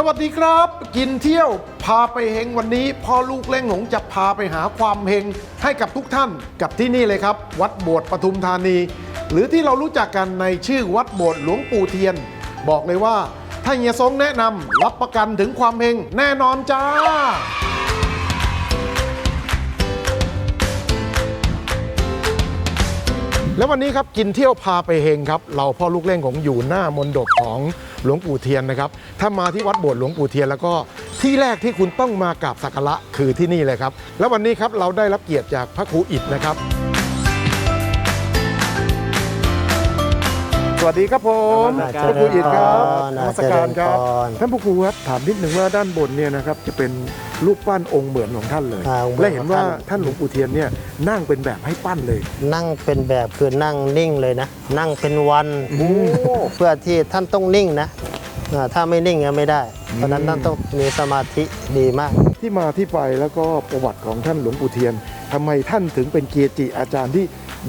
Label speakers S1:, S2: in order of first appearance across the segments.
S1: สวัสดีครับ กินเที่ยวพาไปเฮงวันนี้พ่อลูกเล่งหงจะพาไปหาความเฮงให้กับทุกท่านกับที่นี่เลยครับ วัดโบสถ์ปทุมธานี หรือที่เรารู้จักกันในชื่อวัดโบสถ์หลวงปู่เทียน บอกเลยว่า ถ้าเฮียซงแนะนำรับประกันถึงความเฮงแน่นอนจ้า แล้ววันนี้ครับกินเที่ยวพาไปเฮงครับ เราพ่อลูกเล่งของอยู่หน้ามนดบของหลวงปู่เทียนนะครับถ้ามาที่วัดโบสถ์หลวงปู่เทียนแล้วก็ที่แรกที่คุณต้องมากราบสักการะคือที่นี่เลยครับ แล้ววันนี้ครับเราได้รับเกียรติจากพระครูอิฐนะครับ สวัสดีครับผม
S2: นมัส
S1: พ
S2: การ
S1: ระครูอิฐครับ
S2: น
S1: น
S2: มั
S1: มั
S2: ส
S1: ส
S2: กา
S1: การร
S2: ค
S1: ค
S2: รั
S1: รับบท่านพระครูครับถามนิดหนึ่งว่าด้านบนเนี่ยนะครับจะเป็นรูปปั้นองค์เหมือนของท่านเลย
S2: อ่าองค์เหมือน
S1: และเห็นว่า
S2: ของท่าน
S1: ท่านหลวงปู่เทียนเนี่ยนั่งเป็นแบบให้ปั้นเลย
S2: นั่งเป็นแบบคือนั่งนิ่งเลยนะ นั่งเป็นวัน
S1: โอ้
S2: เพื่อที่ท่านต้องนิ่งนะอ่าถ้าไม่นิ่งก็ไม่ได้ เพราะฉะนั้นท่านต้องมีสมาธิดีมาก
S1: ที่มาที่ไปแล้วก็ประวัติของท่านหลวงปู่เทียนทำไมท่านถึงเป็นเกจิอาจารย์ที่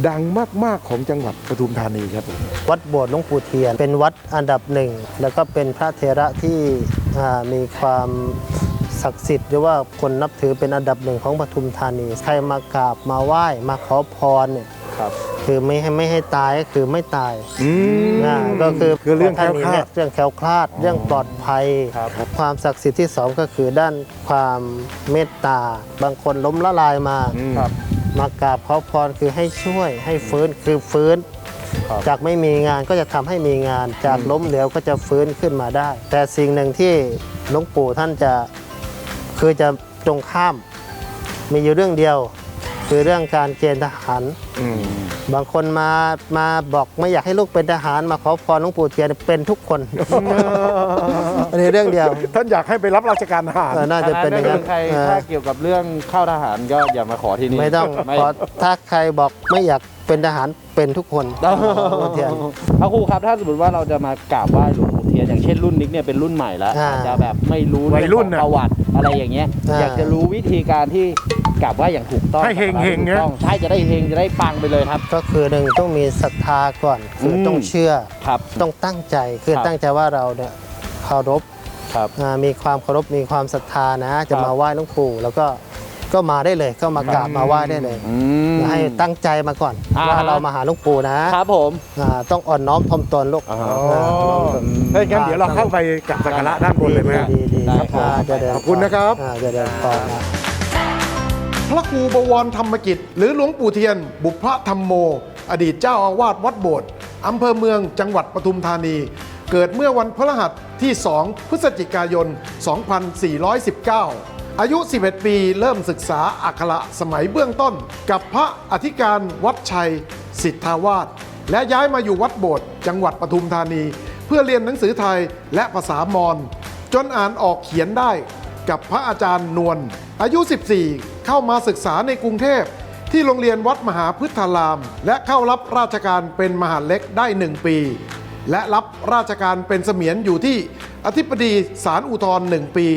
S1: ดังมาก ๆ ของจังหวัดปทุมธานีครับผม
S2: วัดโบสถ์หลวงปู่เทียน เป็นวัดอันดับหนึ่ง แล้วก็เป็นพระเทระที่อ่ามีความศักดิ์สิทธิ์หรือว่าคนนับถือเป็นอันดับหนึ่งของปทุมธานี ใครมากราบมาไหว้มาขอพรเนี่ย
S1: ครับ
S2: คือไม่ให้ไม่ให้ตายก็คือไม่ตาย
S1: อืม
S2: นะก็คือ
S1: คือเรื่องแค
S2: ท่าน
S1: ล้ว
S2: นี้
S1: คลา
S2: เนี่
S1: ด
S2: ยเรื่องแคล้วคลาด เรื่องปลอดภัย
S1: ครับ
S2: ความศักดิ์สิทธิ์ที่สองก็คือด้านความเมตตา บางคนล้มละลายมา
S1: ครับ
S2: มากราบขอพรคือให้ช่วยให้ฟื้นคือฟื้น
S1: ครับ
S2: จากไม่มีงานก็จะทำให้มีงาน จากล้มเหลวก็จะฟื้นขึ้นมาได้ แต่สิ่งหนึ่งที่หลวงปู่ท่านจะคือจะตรงข้าม มีอยู่เรื่องเดียว คือเรื่องการเกณฑ์ทหาร
S1: อืม
S2: บางคนมามาบอกไม่อยากให้ลูกเป็นทหารมาขอพรหลวงปู่เทียนเป็นทุกคนอันนี้เรื่องเดียว
S1: ท่านอยากให้ไปรับราชการทหาร
S2: เออน่าจะเป็นอย่างนั้น
S3: ใคร
S2: เออ
S3: ถ้าเกี่ยวกับเรื่องเข้าทหารก็อย่ามาขอที่นี่
S2: ไม่ต้อง
S3: ไม่
S2: ขอถ้าใครบอกไม่อยากเป็นทหารเป็นทุกคนหลวงปู่เทียน
S3: พระครูครับถ้าสมมติว่าเราจะมากราบไหว้หลวงปู่เทียนอย่างเช่นรุ่นนิกเนี่ยเป็นรุ่นใหม่แล้ว
S2: อ่า
S3: อาจจะแบบไม่รู้
S1: วัยรุ่น
S3: เอ
S1: น่ะ
S3: งของประวัติอะไรอย่างเงี้ย
S2: อ่า
S3: อยากจะรู้วิธีการที่ กราบไหว้อย่างถูกต้อง
S1: ให้เฮงๆ
S3: ถูก
S1: เนี่ย
S3: ต้องใช่จะได้เฮงจะได้ปังไปเลยครับ
S2: ก็คือหนึ่งต้องมีศรัทธาก่อนคืออ
S3: ม
S2: ต้องเชื่อ
S3: ครับ
S2: ต้องตั้งใจคือ
S3: ครับ
S2: ตั้งใจว่าเราเนี่ยเคารพ
S3: ครับ
S2: อ่ามีความเคารพมีความศรัทธานะ จะ
S3: ครับ
S2: มาไหว้หลวงปู่แล้วก็ก็มาได้เลยก็มากราบมาไหว้ได้เลย
S3: อืม
S2: ให้ตั้งใจมาก่อน
S3: อ่า
S2: ว่าเรามาหาหลวงปู่นะครับ
S3: ผม
S2: อ่าต้องอ่อนน้อมถ่อมตนลูก
S3: อ๋อ
S1: อ๋อถ้าอย่างนั้นเดี๋ยวเราเข้าไปกราบสักการะด้านบนเลยไหมฮะ
S2: ดีดี
S3: ได้
S2: ครับ
S3: ครับ
S2: อ่าเดี๋ยวเดี๋ยว
S1: ขอบคุณนะครับ
S2: อ่าเดี๋ยวเดี๋ยวก่อนนะ
S1: พระครูบวรธรรมกิจ หรือหลวงปู่เทียน บุพระธรรมโม อดีตเจ้าอาวาสวัดโบสถ์อำเภอเมืองจังหวัดปทุมธานี เกิดเมื่อวันพฤหัสที่ 2 พฤศจิกายน 2419อายุ 11 ปีเริ่มศึกษาอักขระสมัยเบื้องต้น กับพระอธิการวัดชัย สิทธาวาสและย้ายมาอยู่วัดโบสถ์จังหวัดปทุมธานี เพื่อเรียนหนังสือไทยและภาษามอญจนอ่านออกเขียนได้กับพระอาจารย์นวลอายุ 14 เข้ามาศึกษาในกรุงเทพ ที่โรงเรียนวัดมหาพุทธาราม และเข้ารับราชการเป็นมหาเล็กได้ 1 ปี และรับราชการเป็นเสมียนอยู่ที่อธิบดีศาลอุทธรณ์1ปี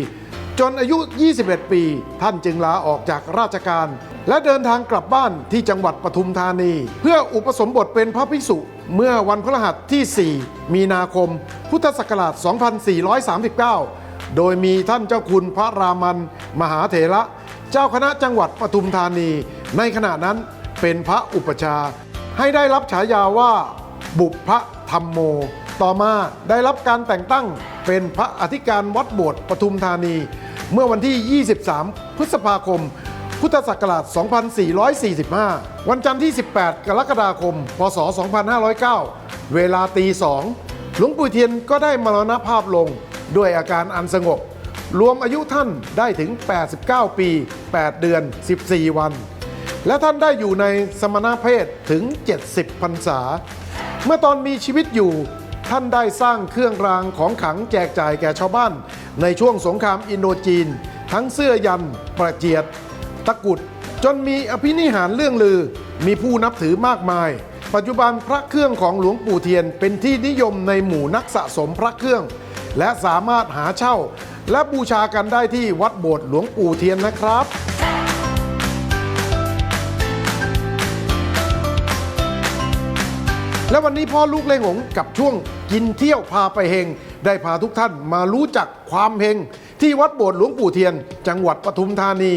S1: จนอายุ 21 ปี ท่านจึงลาออกจากราชการ และเดินทางกลับบ้านที่จังหวัดปทุมธานี เพื่ออุปสมบทเป็นพระภิกษุเมื่อวันพฤหัสที่ 4 มีนาคม พุทธศักราช 2439 โดยมีท่านเจ้าคุณพระรามัน มหาเถระ เจ้าคณะจังหวัดปทุมธานี ในขณะนั้นเป็นพระอุปชา ให้ได้รับฉายาว่า บุพระธรรมโม ต่อมาได้รับการแต่งตั้งเป็นพระอธิการวัดโบสถ์ปทุมธานี เมื่อวันที่ 23 พฤษภาคม พุทธศักราช 2445 วันจันทร์ที่ 18 กรกฎาคม พศ 2509 เวลาตีสองหลวงปู่เทียนก็ได้มรณภาพลงด้วยอาการอันสงบ รวมอายุท่านได้ถึง 89 ปี 8 เดือน 14 วัน และท่านได้อยู่ในสมณเพศถึง 70พรรษา เมื่อตอนมีชีวิตอยู่ท่านได้สร้างเครื่องรางของขังแจกจ่ายแก่ชาวบ้าน ในช่วงสงครามอินโดจีน ทั้งเสื้อยัน ประเจียด ตะกุด จนมีอภินิหารเรื่องลือ มีผู้นับถือมากมาย ปัจจุบันพระเครื่องของหลวงปู่เทียนเป็นที่นิยมในหมู่นักสะสมพระเครื่อง และสามารถหาเช่า และบูชากันได้ที่วัดโบสถ์หลวงปู่เทียนนะครับและวันนี้พ่อลูกเล่งหงกับช่วงกินเที่ยวพาไปเฮง ได้พาทุกท่านมารู้จักความเฮง ที่วัดโบสถ์หลวงปู่เทียน จังหวัดปทุมธานี